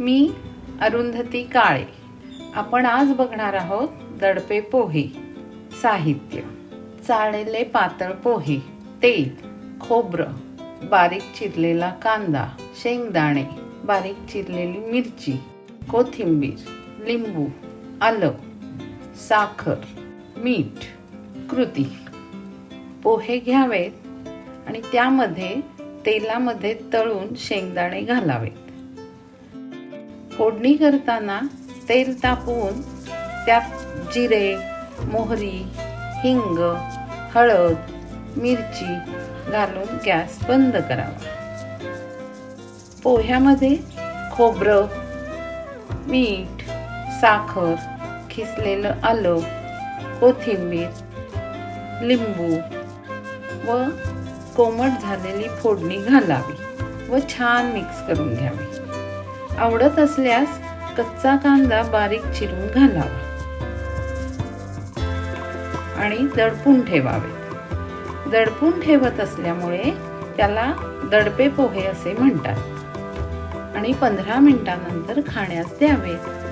मी अरुंधती काळे. आपण आज बघणार आहोत दडपे पोहे साहित्य. चाळलेले पातळ पोहे तेल खोबरं बारीक चिरलेला कांदा शेंगदाणे बारीक चिरलेली मिरची कोथिंबीर लिंबू आलं साखर मीठ कृती. पोहे घ्यावेत आणि त्यामध्ये तेलामध्ये तळून शेंगदाणे घालावेत. फोडणी करताना तेल तापवून त्यात जिरे मोहरी हिंग हळद मिरची घालून गॅस बंद करावा. पोह्यामध्ये खोबरं मीठ साखर खिसलेलं आलं कोथिंबीर लिंबू व कोमट झालेली फोडणी घालावी व छान मिक्स करून घ्यावी. आवडत असल्यास कच्चा कांदा बारीक चिरून घालावा. आणि दडपून ठेवावे. दडपून ठेवत असल्यामुळे त्याला दडपे पोहे असे म्हणतात. आणि पंधरा मिनिटानंतर खाण्यास द्यावेत